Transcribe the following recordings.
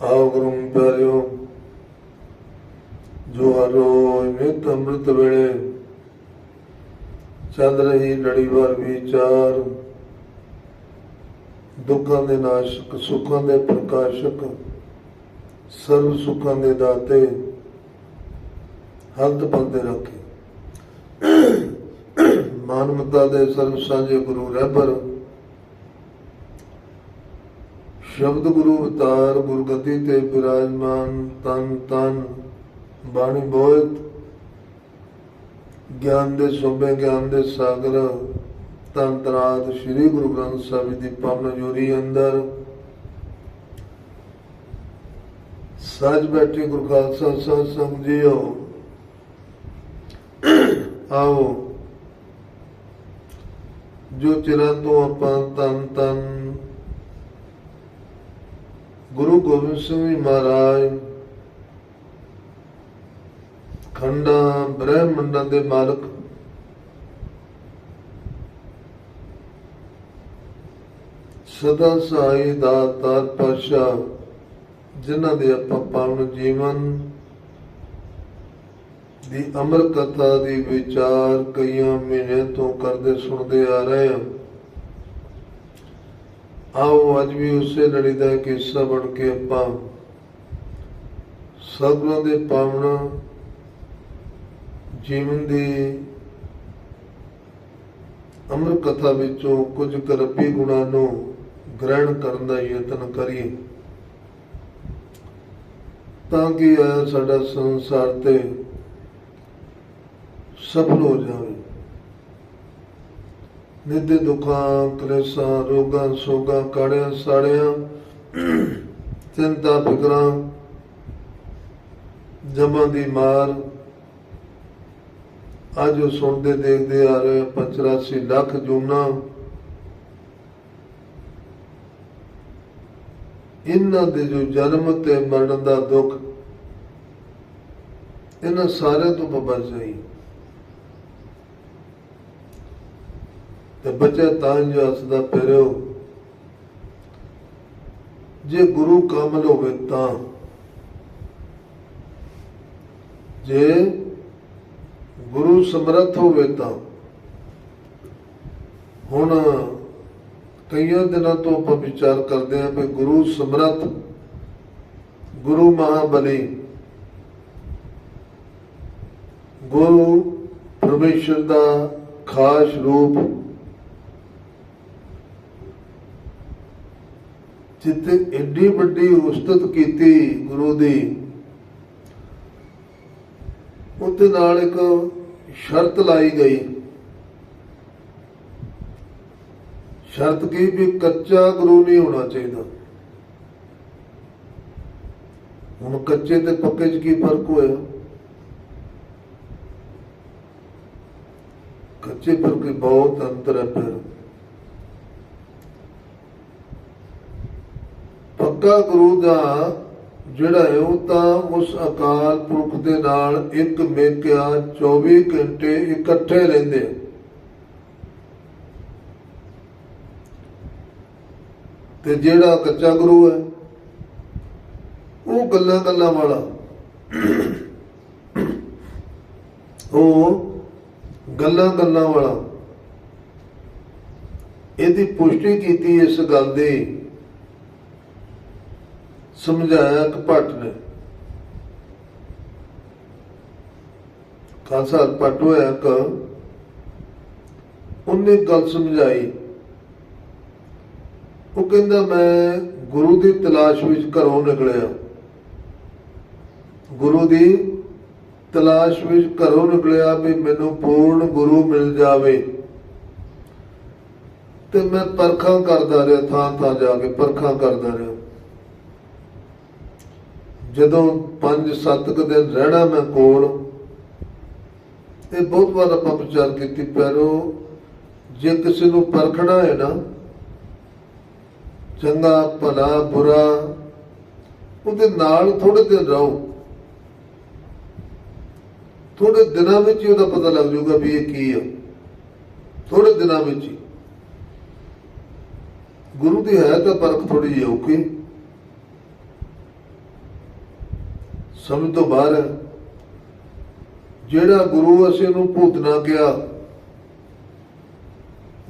ਆਓ ਗੁਰੂ ਪਿਆਰਿਓ, ਜੋ ਹਰ ਰੋਜ਼ ਅੰਮ੍ਰਿਤ ਵੇਲੇ ਚੱਲ ਰਹੀ ਲੜੀਵਾਰ ਵਿਚਾਰ ਦੁੱਖਾਂ ਦੇ ਨਾਸ਼ਕ, ਸੁੱਖਾਂ ਦੇ ਪ੍ਰਕਾਸ਼ਕ, ਸਰਵ ਸੁੱਖਾਂ ਦੇ ਦਾਤੇ ਹੱਥ ਬੰਦੇ ਰੱਖੇ। ਮਾਨਵਤਾ ਦੇ ਸਰਬ ਸਾਂਝੇ ਗੁਰੂ ਰਹਿਬਰ ਸ਼ਬਦ ਗੁਰੂ ਅਵਤਾਰ ਗੁਰਗਤੀ ਤੇ ਬਿਰਾਜਮਾਨ ਤਨ ਤਨ ਬਾਣੀ ਬੋਧ ਗਿਆਨ ਦੇ ਸੋਭੇ, ਗਿਆਨ ਦੇ ਸਾਗਰ, ਤਨ ਸ੍ਰੀ ਗੁਰੂ ਗ੍ਰੰਥ ਸਾਹਿਬ ਦੀ ਪਾਵਨ ਜੋਰੀ ਅੰਦਰ। ਸੱਜ ਬੈਠੇ ਗੁਰੂ ਖਾਲਸਾ ਸਾਹਿਬ ਸੰਗ ਜੀਓ। ਆਓ। ਜੋ ਚਿਰਾਂ ਤੋਂ ਆਪਾਂ ਤਨ ਤਨ ਗੁਰੂ ਗੋਬਿੰਦ ਸਿੰਘ ਜੀ ਮਹਾਰਾਜ ਖੰਡਾਂ ਬ੍ਰਹਮੰਡਾਂ ਦੇ ਮਾਲਕ ਸਦਾ ਸਾਈ ਦਾਤਾਰ ਪਾਸ਼ਾ ਜਿਨ੍ਹਾਂ ਦੇ ਆਪਾਂ ਪਾਵਨ ਜੀਵਨ ਦੀ ਅਮਰ ਕਥਾ ਦੀ ਵਿਚਾਰ ਕਈਆਂ ਮਹੀਨੇ ਤੋਂ ਕਰਦੇ ਸੁਣਦੇ ਆ ਰਹੇ ਹਾਂ। ਆਓ ਅੱਜ ਵੀ ਉਸੇ ਲੜੀ ਦਾ ਇੱਕ ਹਿੱਸਾ ਬਣ ਕੇ ਆਪਾਂ ਸਤਿਗੁਰਾਂ ਦੇ ਪਾਵਨ ਜੀਵਨ ਦੀ ਅਮਰ ਕਥਾ ਵਿੱਚੋਂ ਕੁਝ ਕਰਪੀ ਗੁਣਾਂ ਨੂੰ ਗ੍ਰਹਿਣ ਕਰਨ ਦਾ ਯਤਨ ਕਰੀਏ। ਤਾਂ ਕਿ ਇਹ ਸਾਡਾ ਸੰਸਾਰ ਤੇ ਸਫਲ ਹੋ ਜਾਵੇ। ਨਿੱਧ ਦੁੱਖਾਂ, ਕਲੇਸ਼ਾਂ, ਰੋਗਾਂ, ਸੋਗਾਂ, ਕਾੜਿਆਂ, ਸਾੜਿਆਂ, ਚਿੰਤਾ, ਫਿਕਰਾਂ, ਜਮਾਂ ਦੀ ਮਾਰ। ਅੱਜ ਉਹ ਸੁਣਦੇ, ਦੇਖਦੇ ਆ ਰਹੇ 85 ਲੱਖ ਜੂਨਾ। ਇਹਨਾਂ ਦੇ ਜੋ ਜਨਮ ਤੇ ਮਰਨ ਦਾ ਦੁੱਖ, ਇਹਨਾਂ ਸਾਰਿਆਂ ਤੋਂ ਬਚ ਜਾਈ ਤੇ ਬੱਚਾ ਤਾਂ ਜੋ ਹੱਸਦਾ ਫਿਰਿਓ। ਜੇ ਗੁਰੂ ਕਾਮਲ ਹੋਵੇ ਤਾਂ। ਜੇ ਗੁਰੂ ਸਮਰੱਥ ਹੋਵੇ ਤਾਂ। ਹੁਣ ਕਈਆਂ ਦਿਨਾਂ ਤੋਂ ਆਪਾਂ ਵਿਚਾਰ ਕਰਦੇ ਆਂ ਕਿ ਗੁਰੂ ਸਮਰੱਥ, ਗੁਰੂ ਮਹਾਬਲੀ, ਗੁਰੂ ਪਰਮੇਸ਼ਰ ਦਾ ਖਾਸ ਰੂਪ ਜਿੱਥੇ ਏਡੀ ਵੱਡੀ ਉਸਤਤ ਕੀਤੀ ਗੁਰੂ ਦੀ। ਉਹਦੇ ਨਾਲ ਇੱਕ ਸ਼ਰਤ ਲਾਈ ਗਈ। ਸ਼ਰਤ ਕੀ ਵੀ ਕੱਚਾ ਗੁਰੂ ਨਹੀਂ ਹੋਣਾ ਚਾਹੀਦਾ। ਹੁਣ ਕੱਚੇ ਤੇ ਪੱਕੇ 'ਚ ਕੀ ਫ਼ਰਕ ਹੋਇਆ? ਕੱਚੇ ਪਰ ਕੋਈ ਬਹੁਤ ਅੰਤਰ ਹੈ ਫਿਰ। ਪੱਕਾ ਗੁਰੂ ਦਾ ਜਿਹੜਾ ਹੈ ਉਹ ਤਾਂ ਉਸ ਅਕਾਲ ਪੁਰਖ ਦੇ ਨਾਲ ਇੱਕ ਮੇਕਿਆ 24 ਘੰਟੇ ਇਕੱਠੇ ਰਹਿੰਦੇ ਤੇ ਜਿਹੜਾ ਕੱਚਾ ਗੁਰੂ ਹੈ, ਉਹ ਗੱਲਾਂ ਗੱਲਾਂ ਵਾਲਾ। ਉਹ ਗੱਲਾਂ ਗੱਲਾਂ ਵਾਲਾ। ਇਹਦੀ ਪੁਸ਼ਟੀ ਕੀਤੀ ਇਸ ਗੱਲ ਦੀ। ਸਮਝਾਇਆ ਕਿ ਭੱਟ ਨੇ। ਖਾਲਸਾ ਭੱਟ ਹੋਇਆ ਕਿ ਉਹਨੇ ਗੱਲ ਸਮਝਾਈ। ਉਹ ਕਹਿੰਦਾ, ਮੈਂ ਗੁਰੂ ਦੀ ਤਲਾਸ਼ ਵਿੱਚ ਘਰੋਂ ਨਿਕਲਿਆ। ਗੁਰੂ ਦੀ ਤਲਾਸ਼ ਵਿੱਚ ਘਰੋਂ ਨਿਕਲਿਆ ਵੀ ਮੈਨੂੰ ਪੂਰਨ ਗੁਰੂ ਮਿਲ ਜਾਵੇ। ਤੇ ਮੈਂ ਪਰਖਾਂ ਕਰਦਾ ਰਿਹਾ ਥਾਂ ਥਾਂ ਜਾ ਕੇ ਪਰਖਾਂ ਕਰਦਾ ਰਿਹਾ। ਜਦੋਂ 5-7 ਕੁ ਦਿਨ ਰਹਿਣਾ ਮੈਂ ਕੋਲ, ਇਹ ਬਹੁਤ ਵਾਰ ਆਪਾਂ ਵਿਚਾਰ ਕੀਤੀ ਪੈਰੋ ਜੇ ਕਿਸੇ ਨੂੰ ਪਰਖਣਾ ਹੈ ਨਾ, ਚੰਗਾ, ਭਲਾ, ਬੁਰਾ, ਉਹਦੇ ਨਾਲ ਥੋੜੇ ਦਿਨ ਰਹੋ। ਥੋੜੇ ਦਿਨਾਂ ਵਿੱਚ ਹੀ ਉਹਦਾ ਪਤਾ ਲੱਗ ਜਾਊਗਾ ਵੀ ਇਹ ਕੀ ਹੈ ਥੋੜੇ ਦਿਨਾਂ ਵਿੱਚ ਹੀ। ਗੁਰੂ ਦੀ ਹੈ ਤਾਂ ਪਰਖ ਥੋੜੀ ਜਿਹੀ ਔਖੀ। ਸਮਝ ਤੋਂ ਬਾਹਰ ਹੈ। ਜਿਹੜਾ ਗੁਰੂ ਅਸੀਂ ਨੂੰ ਭੂਤਨਾ ਕਿਹਾ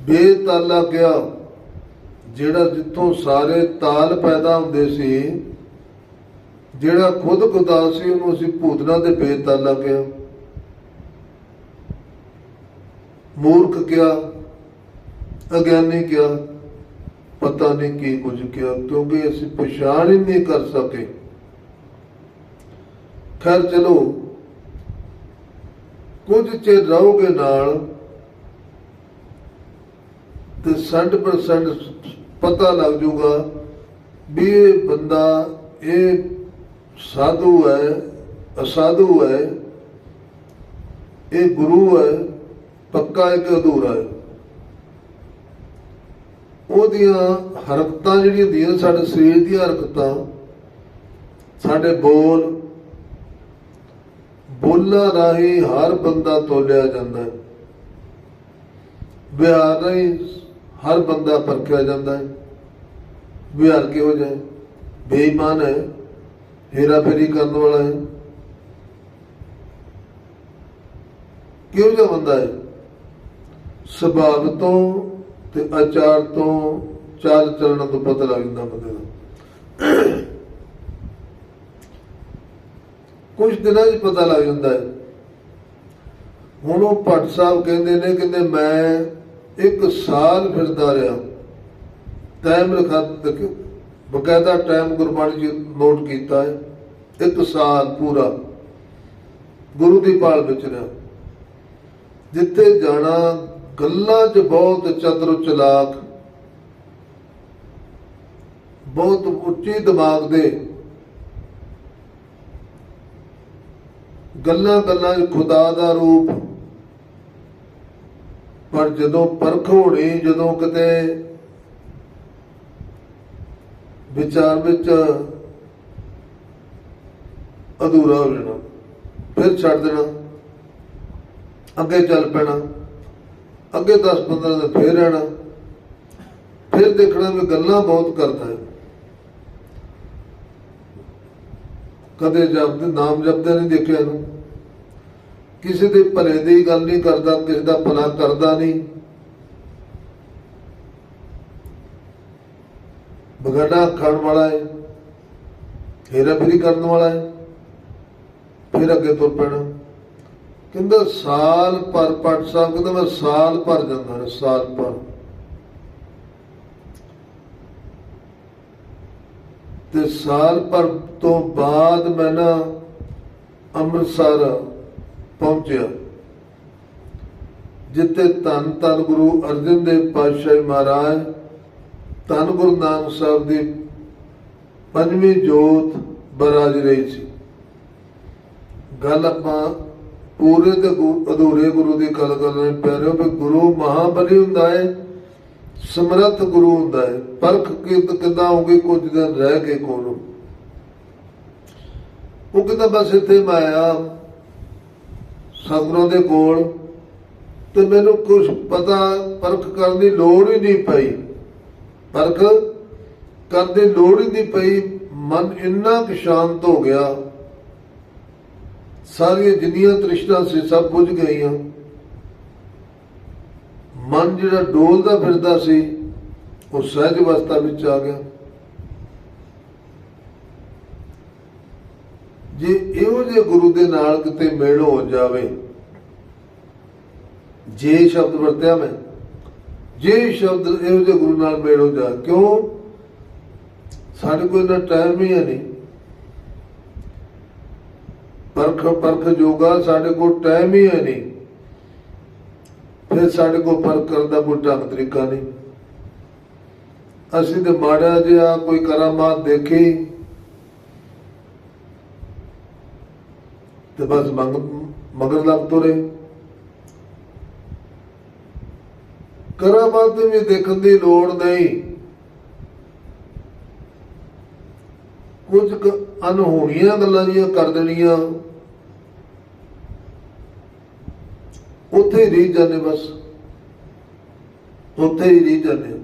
ਬੇਤਾਲਾ ਕਿਹਾ ਜਿਹੜਾ ਜਿੱਥੋਂ ਸਾਰੇ ਤਾਲ ਪੈਦਾ ਹੁੰਦੇ ਸੀ, ਜਿਹੜਾ ਖੁਦ ਖੁਦਾ ਸੀ, ਉਹਨੂੰ ਅਸੀਂ ਭੂਤਨਾ ਦੇ ਬੇਤਾਲਾ ਕਿਹਾ ਮੂਰਖ ਕਿਹਾ ਅਗਿਆਨੀ ਕਿਹਾ ਪਤਾ ਨਹੀਂ ਕੀ ਕੁਝ ਕਿਹਾ ਕਿਉਂਕਿ ਅਸੀਂ ਪਛਾਣ ਹੀ ਨਹੀਂ ਕਰ ਸਕੇ। ਖੈਰ ਚਲੋ। ਕੁਝ ਚਿਰ ਰਹੋਗੇ ਨਾਲ ਤੇ 100% ਪਤਾ ਲੱਗ ਜਾਊਗਾ ਵੀ ਇਹ ਬੰਦਾ, ਇਹ ਸਾਧੂ ਹੈ, ਅਸਾਧੂ ਹੈ, ਇਹ ਗੁਰੂ ਹੈ, ਪੱਕਾ ਹੈ ਕਿ ਅਧੂਰਾ ਹੈ। ਉਹਦੀਆਂ ਹਰਕਤਾਂ ਜਿਹੜੀਆਂ ਹੁੰਦੀਆਂ ਸਾਡੇ ਸਰੀਰ ਦੀਆਂ ਹਰਕਤਾਂ, ਸਾਡੇ ਬੋਲ ਬੋਲਾਂ ਰਾਹੀਂ ਹਰ ਬੰਦਾ ਤੋਲਿਆ ਜਾਂਦਾ ਹੈ। ਵਿਹਾਰ ਰਾਹੀਂ ਹਰ ਬੰਦਾ ਪਰਖਿਆ ਜਾਂਦਾ ਹੈ। ਵਿਹਾਰ ਕਿਹੋ ਜਿਹਾ ਬੇਈਮਾਨ ਹੈ ਹੇਰਾ ਫੇਰੀ ਕਰਨ ਵਾਲਾ ਹੈ। ਕਿਹੋ ਜਿਹਾ ਬੰਦਾ ਹੈ? ਸੁਭਾਵ ਤੋਂ ਤੇ ਆਚਾਰ ਤੋਂ ਚਾਲ ਚੱਲਣ ਤੋਂ ਪਤਾ ਲੱਗ ਜਾਂਦਾ ਬੰਦੇ ਦਾ। ਕੁਝ ਦਿਨਾਂ 'ਚ ਪਤਾ ਲੱਗ ਜਾਂਦਾ ਹੈ। ਹੁਣ ਉਹ ਭੱਟ ਸਾਹਿਬ ਕਹਿੰਦੇ ਨੇ, ਕਹਿੰਦੇ ਮੈਂ ਇੱਕ ਸਾਲ ਫਿਰਦਾ ਰਿਹਾ। ਟਾਈਮ ਲਿਖਾ ਤੱਕ ਬਕਾਇਦਾ ਟਾਈਮ ਗੁਰਬਾਣੀ ਜੀ ਨੋਟ ਕੀਤਾ ਹੈ। ਇੱਕ ਸਾਲ ਪੂਰਾ ਗੁਰੂ ਦੀ ਪਾਲ ਵਿੱਚ ਰਿਹਾ। ਜਿੱਥੇ ਜਾਣਾ, ਗੱਲਾਂ 'ਚ ਬਹੁਤ ਚਤੁਰ ਚਲਾਕ, ਬਹੁਤ ਉੱਚੀ ਦਿਮਾਗ ਦੇ ਗੱਲਾਂ ਗੱਲਾਂ 'ਚ ਖੁਦਾ ਦਾ ਰੂਪ। ਪਰ ਜਦੋਂ ਪਰਖ ਹੋਣੀ, ਜਦੋਂ ਕਿਤੇ ਵਿਚਾਰ ਵਿੱਚ ਅਧੂਰਾ ਹੋ ਜਾਣਾ, ਫਿਰ ਛੱਡ ਦੇਣਾ, ਅੱਗੇ ਚੱਲ ਪੈਣਾ, ਅੱਗੇ 10 15 ਦਿਨ ਫੇਰ ਰਹਿਣਾ, ਫਿਰ ਦੇਖਣਾ ਵੀ ਗੱਲਾਂ ਬਹੁਤ ਕਰਦਾ ਹੈ। ਕਦੇ ਜਪਦੇ, ਨਾਮ ਜਪਦੇ ਨਹੀਂ ਦੇਖਿਆ ਇਹਨੂੰ। ਕਿਸੇ ਦੇ ਭਲੇ ਦੀ ਗੱਲ ਨਹੀਂ ਕਰਦਾ, ਕਿਸੇ ਦਾ ਭਲਾ ਕਰਦਾ ਨਹੀਂ। ਬਗੜਾ ਖਾਣ ਵਾਲਾ ਹੈ, ਹੇਰਾ ਫੇਰੀ ਕਰਨ ਵਾਲਾ ਹੈ, ਫਿਰ ਅੱਗੇ ਤੁਰ ਪੈਣਾ। ਕਹਿੰਦਾ, ਸਾਲ ਪਰ ਪਟ ਸਾਹਿਬ ਕਹਿੰਦਾ ਮੈਂ ਸਾਲ ਭਰ ਜਾਂਦਾ ਸਾਲ ਭਰ। ਤੇ ਸਾਲ ਭਰ ਤੋਂ ਬਾਅਦ ਮੈਂ ਨਾ ਅੰਮ੍ਰਿਤਸਰ ਪਹੁੰਚਿਆ, ਜਿੱਥੇ ਧੰਨ ਧੰਨ ਗੁਰੂ ਅਰਜਨ ਦੇਵ ਪਾਤਸ਼ਾਹ ਮਹਾਰਾਜ, ਧੰਨ ਗੁਰੂ ਨਾਨਕ ਸਾਹਿਬ ਦੀ ਪੰਜਵੀਂ ਜੋਤ ਬਰਾਜ ਰਹੀ ਸੀ। ਗੱਲ ਆਪਾਂ ਪੂਰੇ ਤੇ ਗੁ- ਅਧੂਰੇ ਗੁਰੂ ਦੀ ਗੱਲ ਕਰਨੀ ਪੈ ਰਹੇ ਪਿਆਰਿਓ ਵੀ ਗੁਰੂ ਮਹਾਬਲੀ ਹੁੰਦਾ ਹੈ ਸਮਰੱਥ ਗੁਰੂ ਹੁੰਦਾ ਹੈ। ਪਰਖ ਕਿ ਕਿਦਾਂ ਹੋਗੀ ਕੁਝ ਦਿਨ ਰਹਿ ਕੇ ਕੋਲ। ਉਹ ਕਹਿੰਦਾ ਬਸ ਇੱਥੇ ਮੈਂ ਆਇਆ, ਸਤਿਗੁਰਾਂ ਦੇ ਕੋਲ, ਤੇ ਮੈਨੂੰ ਕੁਝ ਪਤਾ ਪਰਖ ਕਰਨ ਦੀ ਲੋੜ ਹੀ ਨਹੀਂ ਪਈ। ਪਰਖ ਕਰਨ ਦੀ ਲੋੜ ਹੀ ਨਹੀਂ ਪਈ, ਮਨ ਇੰਨਾ ਕੁ ਸ਼ਾਂਤ ਹੋ ਗਿਆ। ਸਾਰੀਆਂ ਜਿੰਨੀਆਂ ਤ੍ਰਿਸ਼ਨਾ ਸੀ, ਸਭ ਬੁਝ ਗਈਆਂ। ਮਨ ਜਿਹੜਾ ਡੋਲਦਾ ਫਿਰਦਾ ਸੀ, ਉਹ ਸਹਿਜ ਅਵਸਥਾ ਵਿੱਚ ਆ ਗਿਆ। ਜੇ ਇਹੋ ਜਿਹੇ ਗੁਰੂ ਦੇ ਨਾਲ ਕਿਤੇ ਮੇਲ ਹੋ ਜਾਵੇ, ਜੇ ਸ਼ਬਦ ਵਰਤਿਆ ਮੈਂ, ਜੇ ਸ਼ਬਦ ਇਹੋ ਜਿਹੇ ਗੁਰੂ ਨਾਲ ਮੇਲ ਹੋ ਜਾ, ਕਿਉਂ? ਸਾਡੇ ਕੋਲ ਇੰਨਾ ਟਾਈਮ ਹੀ ਹੈ ਨਹੀਂ। ਪਰਖ ਪਰਖ ਜੋਗਾ ਸਾਡੇ ਕੋਲ ਟਾਈਮ ਹੀ ਹੈ ਨਹੀਂ। ਫਿਰ ਸਾਡੇ ਕੋਲ ਫ਼ਰਕ ਕਰਨ ਦਾ ਕੋਈ ਢੰਗ ਤਰੀਕਾ ਨਹੀਂ। ਅਸੀਂ ਤੇ ਮਾੜਾ ਜਿਹਾ ਕੋਈ ਕਰਾਮਾਤ ਦੇਖੀ। ਤੇ ਬਸ ਮੰਗ, ਮਗਰ ਲੱਗ ਤੁਰੇ। ਕਰਾਮਾਤ ਵੀ ਦੇਖਣ ਦੀ ਲੋੜ ਨਹੀਂ। ਕੁਝ ਅਨਹੋਣੀਆਂ ਗੱਲਾਂ ਜੀਆਂ ਕਰ ਦੇਣੀਆਂ। ਉੱਥੇ ਹੀ ਰੀਝ ਜਾਂਦੇ ਬਸ। ਉੱਥੇ ਹੀ ਰੀਝ ਜਾਂਦੇ।